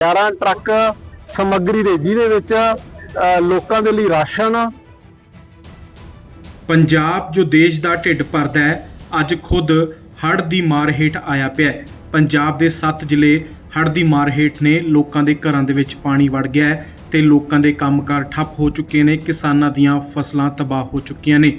11 truck ਸਮੱਗਰੀ ਦੇ, ਜਿਹਦੇ ਵਿੱਚ ਲੋਕਾਂ ਦੇ ਲਈ ਰਾਸ਼ਨ। ਪੰਜਾਬ ਜੋ ਦੇਸ਼ ਦਾ ਢਿੱਡ ਭਰਦਾ ਹੈ, ਅੱਜ ਖੁਦ ਹੜ੍ਹ ਦੀ ਮਾਰ ਹੇਠ ਆਇਆ ਪਿਆ ਹੈ। ਪੰਜਾਬ ਦੇ 7 ਜ਼ਿਲ੍ਹੇ ਹੜ੍ਹ ਦੀ ਮਾਰ ਹੇਠ ਨੇ ਲੋਕਾਂ ਦੇ ਘਰਾਂ ਦੇ ਵਿੱਚ ਪਾਣੀ ਵੜ ਗਿਆ ਹੈ ਤੇ ਲੋਕਾਂ ਦੇ ਕੰਮਕਾਰ ਠੱਪ ਹੋ ਚੁੱਕੇ ਨੇ, ਕਿਸਾਨਾਂ ਦੀਆਂ ਫਸਲਾਂ ਤਬਾਹ ਹੋ ਚੁੱਕੀਆਂ ਨੇ।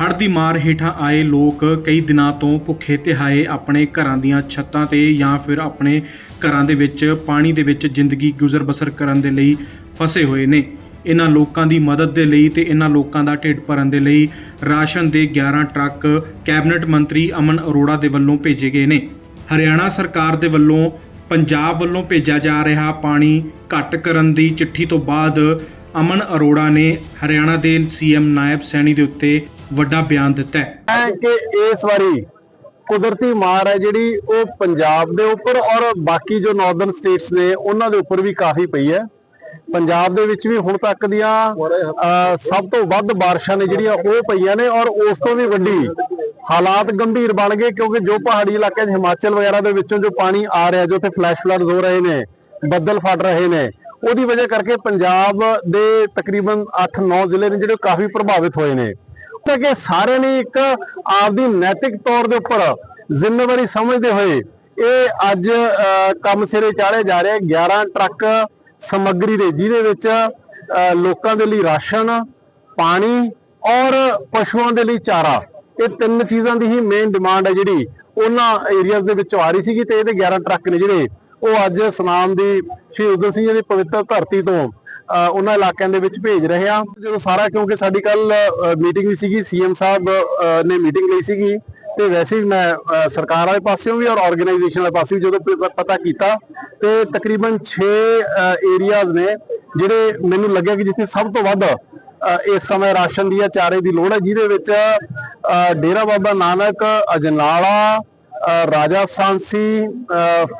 ਹੜ੍ਹ ਦੀ ਮਾਰ ਹੇਠਾਂ ਆਏ ਲੋਕ ਕਈ ਦਿਨਾਂ ਤੋਂ ਭੁੱਖੇ ਤਿਹਾਏ ਆਪਣੇ ਘਰਾਂ ਦੀਆਂ ਛੱਤਾਂ ਤੇ ਜਾਂ ਫਿਰ ਆਪਣੇ ਘਰਾਂ ਦੇ ਵਿੱਚ, ਪਾਣੀ ਦੇ ਵਿੱਚ ਜ਼ਿੰਦਗੀ ਗੁਜ਼ਰ ਬਸਰ ਕਰਨ ਦੇ ਲਈ ਫਸੇ ਹੋਏ ਨੇ। ਇਹਨਾਂ ਲੋਕਾਂ ਦੀ ਮਦਦ ਦੇ ਲਈ ਤੇ ਇਹਨਾਂ ਲੋਕਾਂ ਦਾ ਢਿੱਡ ਭਰਨ ਦੇ ਲਈ ਰਾਸ਼ਨ ਦੇ 11 ਟਰੱਕ ਕੈਬਨਿਟ ਮੰਤਰੀ ਅਮਨ ਅਰੋੜਾ ਦੇ ਵੱਲੋਂ ਭੇਜੇ ਗਏ ਨੇ। ਹਰਿਆਣਾ ਸਰਕਾਰ ਦੇ ਵੱਲੋਂ ਪੰਜਾਬ ਵੱਲੋਂ ਭੇਜਿਆ ਜਾ ਰਿਹਾ ਪਾਣੀ ਘੱਟ ਕਰਨ ਦੀ ਚਿੱਠੀ ਤੋਂ ਬਾਅਦ ਅਮਨ ਅਰੋੜਾ ਨੇ ਹਰਿਆਣਾ ਦੇ ਸੀਐਮ ਨਾਇਬ ਸੈਣੀ ਦੇ ਉੱਤੇ ਵੱਡਾ ਬਿਆਨ ਦਿੱਤਾ ਹੈ। ਕਿ ਇਸ ਵਾਰੀ ਕੁਦਰਤੀ ਮਾਰ ਹੈ ਜਿਹੜੀ ਉਹ ਪੰਜਾਬ ਦੇ ਉੱਪਰ ਔਰ ਬਾਕੀ ਜੋ ਨਾਰਦਰਨ ਸਟੇਟਸ ਨੇ, ਉਹਨਾਂ ਦੇ ਉੱਪਰ ਵੀ ਕਾਫੀ ਪਈ ਹੈ। ਪੰਜਾਬ ਦੇ ਵਿੱਚ ਵੀ ਹੁਣ ਤੱਕ ਦੀਆਂ ਸਭ ਤੋਂ ਵੱਧ ਬਾਰਿਸ਼ਾਂ ਨੇ ਜਿਹੜੀਆਂ ਉਹ ਪਈਆਂ ਨੇ ਔਰ ਉਸ ਤੋਂ ਵੀ ਵੱਡੀ ਹਾਲਾਤ ਗੰਭੀਰ ਬਣ ਗਏ ਕਿਉਂਕਿ ਜੋ ਪਹਾੜੀ ਇਲਾਕੇ 'ਚ ਹਿਮਾਚਲ ਵਗੈਰਾ ਦੇ ਵਿੱਚੋਂ ਜੋ ਪਾਣੀ ਆ ਰਿਹਾ, ਜੋ ਉੱਥੇ ਫਲੈਸ਼ ਫਲੱਡਸ ਹੋ ਰਹੇ ਨੇ, ਬੱਦਲ ਫਟ ਰਹੇ ਨੇ, ਉਹਦੀ ਵਜ੍ਹਾ ਕਰਕੇ ਪੰਜਾਬ ਦੇ ਤਕਰੀਬਨ 8-9 ਜ਼ਿਲ੍ਹੇ ਨੇ ਜਿਹੜੇ ਕਾਫੀ ਪ੍ਰਭਾਵਿਤ ਹੋਏ ਨੇ। ਤਾਂ ਕਿ ਸਾਰਿਆਂ ਨੇ ਇੱਕ ਆਪਦੀ ਨੈਤਿਕ ਤੌਰ ਦੇ ਉੱਪਰ ਜ਼ਿੰਮੇਵਾਰੀ ਸਮਝਦੇ ਹੋਏ ਇਹ ਅੱਜ ਕੰਮ ਸਿਰੇ ਚਾੜਿਆ ਜਾ ਰਿਹਾ ਹੈ। 11 ਟਰੱਕ ਸਮੱਗਰੀ ਦੇ ਜਿਹਦੇ ਵਿੱਚ ਅ, ਲੋਕਾਂ ਦੇ ਲਈ ਰਾਸ਼ਨ ਪਾਣੀ ਔਰ ਪਸ਼ੂਆਂ ਦੇ ਲਈ ਚਾਰਾ। ਇਹ ਤਿੰਨ ਚੀਜ਼ਾਂ ਦੀ ਹੀ ਮੇਨ ਡਿਮਾਂਡ ਹੈ ਜਿਹੜੀ ਉਹਨਾਂ ਏਰੀਆਜ਼ ਦੇ ਵਿੱਚੋਂ ਆ ਰਹੀ ਸੀਗੀ ਤੇ ਇਹਦੇ 11 ਟਰੱਕ ਨੇ ਜਿਹੜੇ ਉਹ ਅੱਜ ਸੁਨਾਮ ਦੀ ਸ਼ਹੀਦ ਊਧਮ ਸਿੰਘ ਜੀ ਦੀ ਪਵਿੱਤਰ ਧਰਤੀ ਤੋਂ ਉਹਨਾਂ ਇਲਾਕਿਆਂ ਦੇ ਵਿੱਚ ਭੇਜ ਰਹੇ ਆ। ਜਦੋਂ ਸਾਰਾ, ਕਿਉਂਕਿ ਸਾਡੀ ਕੱਲ ਮੀਟਿੰਗ ਵੀ ਸੀਗੀ ਸੀਐਮ ਸਾਹਿਬ ਨੇ ਮੀਟਿੰਗ ਲਈ ਸੀਗੀ। ਤੇ ਵੈਸੇ ਵੀ ਮੈਂ ਸਰਕਾਰ ਵਾਲੇ ਪਾਸਿਓਂ ਵੀ ਔਰ ਆਰਗੇਨਾਈਜੇਸ਼ਨ ਵਾਲੇ ਪਾਸਿਓਂ ਜਦੋਂ ਪਤਾ ਕੀਤਾ, ਤੇ ਤਕਰੀਬਨ 6 ਏਰੀਆਜ਼ ਨੇ ਜਿਹੜੇ ਮੈਨੂੰ ਲੱਗਿਆ ਕਿ ਜਿੱਥੇ ਸਭ ਤੋਂ ਵੱਧ ਇਸ ਸਮੇਂ ਰਾਸ਼ਨ ਦੀ ਜਾਂ ਚਾਰੇ ਦੀ ਲੋੜ ਹੈ, ਜਿਹਦੇ ਵਿੱਚ ਡੇਰਾ ਬਾਬਾ ਨਾਨਕ, ਅਜਨਾਲਾ ਅ, ਰਾਜਾ ਸਾਂਸੀ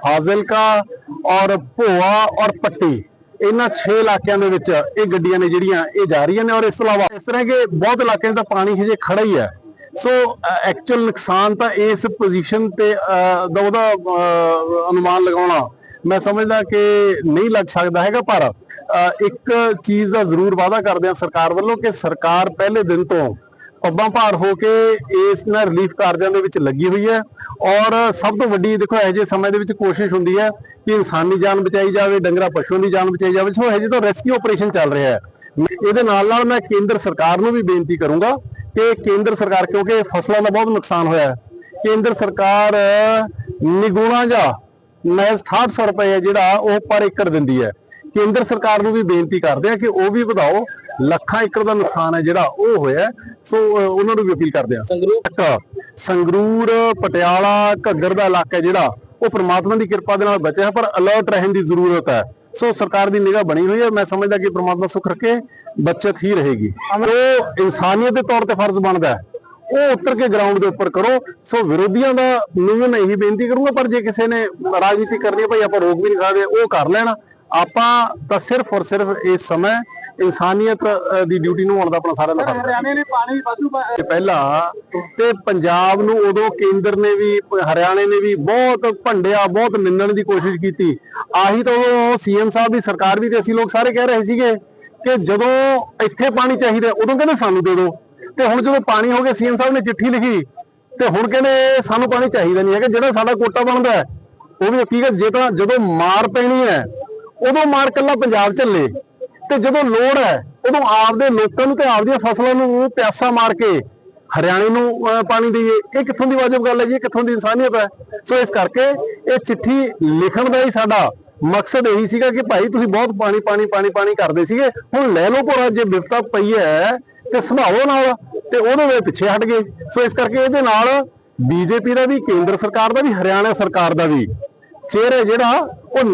ਫਾਜ਼ਿਲਕਾ ਔਰ ਭੋਆ ਔਰ ਪੱਟੀ ਇਹਨਾਂ 6 ਇਲਾਕਿਆਂ ਦੇ ਵਿੱਚ ਇਹ ਗੱਡੀਆਂ ਨੇ ਜਿਹੜੀਆਂ ਇਹ ਜਾ ਰਹੀਆਂ ਨੇ ਔਰ ਇਸ ਤੋਂ ਇਲਾਵਾ ਇਸ ਤਰ੍ਹਾਂ ਕਿ ਬਹੁਤ ਇਲਾਕਿਆਂ 'ਚ ਤਾਂ ਪਾਣੀ ਹਜੇ ਖੜਾ ਹੀ ਹੈ ਸੋ ਐਕਚੁਅਲ ਨੁਕਸਾਨ ਤਾਂ ਇਸ ਪੋਜੀਸ਼ਨ ਤੇ ਦਾ ਉਹਦਾ ਅਨੁਮਾਨ ਲਗਾਉਣਾ ਮੈਂ ਸਮਝਦਾ ਕਿ ਨਹੀਂ ਲੱਗ ਸਕਦਾ ਹੈਗਾ ਪਰ ਇੱਕ ਚੀਜ਼ ਦਾ ਜ਼ਰੂਰ ਵਾਅਦਾ ਕਰਦੇ ਹਾਂ ਸਰਕਾਰ ਵੱਲੋਂ ਕਿ ਸਰਕਾਰ ਪਹਿਲੇ ਦਿਨ ਤੋਂ ਪੱਬਾਂ ਭਾਰ ਹੋ ਕੇ ਇਸ ਨਾਲ ਰਿਲੀਫ ਕਾਰਜਾਂ ਦੇ ਵਿੱਚ ਲੱਗੀ ਹੋਈ ਹੈ। ਔਰ ਸਭ ਤੋਂ ਵੱਡੀ ਦੇਖੋ, ਇਹੋ ਜਿਹੇ ਸਮੇਂ ਦੇ ਵਿੱਚ ਕੋਸ਼ਿਸ਼ ਹੁੰਦੀ ਹੈ ਕਿ ਇਨਸਾਨੀ ਜਾਨ ਬਚਾਈ ਜਾਵੇ, ਡੰਗਰਾ, ਪਸ਼ੂਆਂ ਦੀ ਜਾਨ ਬਚਾਈ ਜਾਵੇ। ਸੋ ਹਜੇ ਤਾਂ ਰੈਸਕਿਊ ਆਪਰੇਸ਼ਨ ਚੱਲ ਰਿਹਾ ਹੈ। ਇਹਦੇ ਨਾਲ ਨਾਲ ਮੈਂ ਕੇਂਦਰ ਸਰਕਾਰ ਨੂੰ ਵੀ ਬੇਨਤੀ ਕਰੂੰਗਾ ਕਿ ਕੇਂਦਰ ਸਰਕਾਰ, ਕਿਉਂਕਿ ਫਸਲਾਂ ਦਾ ਬਹੁਤ ਨੁਕਸਾਨ ਹੋਇਆ ਹੈ, ਕੇਂਦਰ ਸਰਕਾਰ ਨਿਗੁਣਾ ਜਾਂ ਮਹਿਜ਼ 6800 ਰੁਪਏ ਜਿਹੜਾ ਉਹ ਪਰ ਏਕੜ ਦਿੰਦੀ ਹੈ। ਕੇਂਦਰ ਸਰਕਾਰ ਨੂੰ ਵੀ ਬੇਨਤੀ ਕਰਦੇ ਆ ਕਿ ਉਹ ਵੀ ਵਧਾਓ। ਲੱਖਾਂ ਏਕੜ ਦਾ ਨੁਕਸਾਨ ਹੈ ਜਿਹੜਾ ਉਹ ਹੋਇਆ। ਸੋ ਉਹਨਾਂ ਨੂੰ ਵੀ ਅਪੀਲ ਕਰਦੇ ਆ। ਸੰਗਰੂਰ? ਸੰਗਰੂਰ ਪਟਿਆਲਾ ਘੱਗਰ ਦਾ ਇਲਾਕਾ ਜਿਹੜਾ ਉਹ ਪ੍ਰਮਾਤਮਾ ਦੀ ਕਿਰਪਾ ਦੇ ਨਾਲ ਬਚਿਆ ਪਰ ਅਲਰਟ ਰਹਿਣ ਦੀ ਜ਼ਰੂਰਤ ਹੈ। ਸੋ ਸਰਕਾਰ ਦੀ ਨਿਗਾਹ ਬਣੀ ਹੋਈ ਹੈ। ਮੈਂ ਸਮਝਦਾ ਕਿ ਪ੍ਰਮਾਤਮਾ ਸੁਖ ਰੱਖੇ ਬਚਤ ਹੀ ਰਹੇਗੀ। ਉਹ ਇਨਸਾਨੀਅਤ ਦੇ ਤੌਰ ਤੇ ਫਰਜ਼ ਬਣਦਾ ਹੈ ਉਹ ਉੱਤਰ ਕੇ ਗਰਾਊਂਡ ਦੇ ਉੱਪਰ ਕਰੋ। ਸੋ ਵਿਰੋਧੀਆਂ ਦਾ ਨੂੰ ਮੈਂ ਇਹੀ ਬੇਨਤੀ ਕਰੂੰਗਾ ਪਰ ਜੇ ਕਿਸੇ ਨੇ ਰਾਜਨੀਤੀ ਕਰਨੀ ਹੈ ਭਾਈ ਆਪਾਂ ਰੋਕ ਵੀ ਨਹੀਂ ਸਕਦੇ ਉਹ ਕਰ ਲੈਣ। ਆਪਾਂ ਤਾਂ ਸਿਰਫ ਔਰ ਸਿਰਫ ਇਸ ਸਮੇਂ ਇਨਸਾਨੀਅਤ ਦੀ ਡਿਊਟੀ ਨੂੰ ਹੋਣ ਦਾ ਆਪਣਾ ਫਰਜ਼ ਹੈ। ਹਰਿਆਣੇ ਨੇ ਪਾਣੀ ਵਾਧੂ ਪਹਿਲਾਂ ਤੇ ਪੰਜਾਬ ਨੂੰ ਉਦੋਂ ਕੇਂਦਰ ਨੇ ਵੀ ਹਰਿਆਣੇ ਨੇ ਵੀ ਬਹੁਤ ਭੰਡਿਆ ਬਹੁਤ ਨਿੰਦਣ ਦੀ ਕੋਸ਼ਿਸ਼ ਕੀਤੀ। ਆਹੀ ਤਾਂ ਉਹ ਸੀਐਮ ਸਾਹਿਬ ਦੀ ਸਰਕਾਰ ਵੀ ਤੇ ਅਸੀਂ ਲੋਕ ਸਾਰੇ ਕਹਿ ਰਹੇ ਸੀਗੇ ਕਿ ਜਦੋਂ ਇੱਥੇ ਪਾਣੀ ਚਾਹੀਦਾ ਉਦੋਂ ਕਹਿੰਦੇ ਸਾਨੂੰ ਦੇ ਦਿਓ ਤੇ ਹੁਣ ਜਦੋਂ ਪਾਣੀ ਹੋ ਗਿਆ ਸੀਐਮ ਸਾਹਿਬ ਨੇ ਚਿੱਠੀ ਲਿਖੀ ਤੇ ਹੁਣ ਕਹਿੰਦੇ ਸਾਨੂੰ ਪਾਣੀ ਚਾਹੀਦਾ ਨਹੀਂ ਹੈਗਾ ਜਿਹੜਾ ਸਾਡਾ ਕੋਟਾ ਬਣਦਾ ਉਹ ਵੀ ਹਕੀਕਤ ਜੇ ਤਾਂ ਜਦੋਂ ਮਾਰ ਪੈਣੀ ਹੈ ਉਦੋਂ ਮਾਰ ਕੱਲਾ ਪੰਜਾਬ ਝੱਲੇ। ਤੇ ਜਦੋਂ ਲੋੜ ਹੈ, ਉਦੋਂ ਆਪਦੇ ਲੋਕਾਂ ਨੂੰ ਤੇ ਆਪਦੀਆਂ ਫਸਲਾਂ ਨੂੰ ਪਿਆਸਾ ਮਾਰ ਕੇ ਹਰਿਆਣੇ ਨੂੰ ਪਾਣੀ ਦੇਈਏ। ਇਹ ਕਿੱਥੋਂ ਦੀ ਵਾਜਬ ਗੱਲ ਹੈ ਜੀ ਕਿੱਥੋਂ ਦੀ ਇਨਸਾਨੀਅਤ ਹੈ? ਸੋ ਇਸ ਕਰਕੇ ਇਹ ਚਿੱਠੀ ਲਿਖਣ ਦਾ ਹੀ ਸਾਡਾ ਮਕਸਦ ਇਹੀ ਸੀਗਾ ਕਿ ਭਾਈ ਤੁਸੀਂ ਬਹੁਤ ਪਾਣੀ ਪਾਣੀ ਪਾਣੀ ਪਾਣੀ ਕਰਦੇ ਸੀਗੇ। ਹੁਣ ਲੈ ਲਓ ਭੋਰਾ, ਜੇ ਬਿਪਤਾ ਪਈ ਹੈ, ਤੇ ਸੰਭਾਲੋ ਨਾਲ, ਤੇ ਉਹਦੇ ਵੇ ਪਿੱਛੇ ਹਟ ਗਏ। ਸੋ ਇਸ ਕਰਕੇ ਇਹਦੇ ਨਾਲ ਬੀਜੇਪੀ ਦਾ ਵੀ, ਕੇਂਦਰ ਸਰਕਾਰ ਦਾ ਵੀ, ਹਰਿਆਣਾ ਸਰਕਾਰ ਦਾ ਵੀ ਚਿਹਰਾ ਜਿਹੜਾ, ਉਹ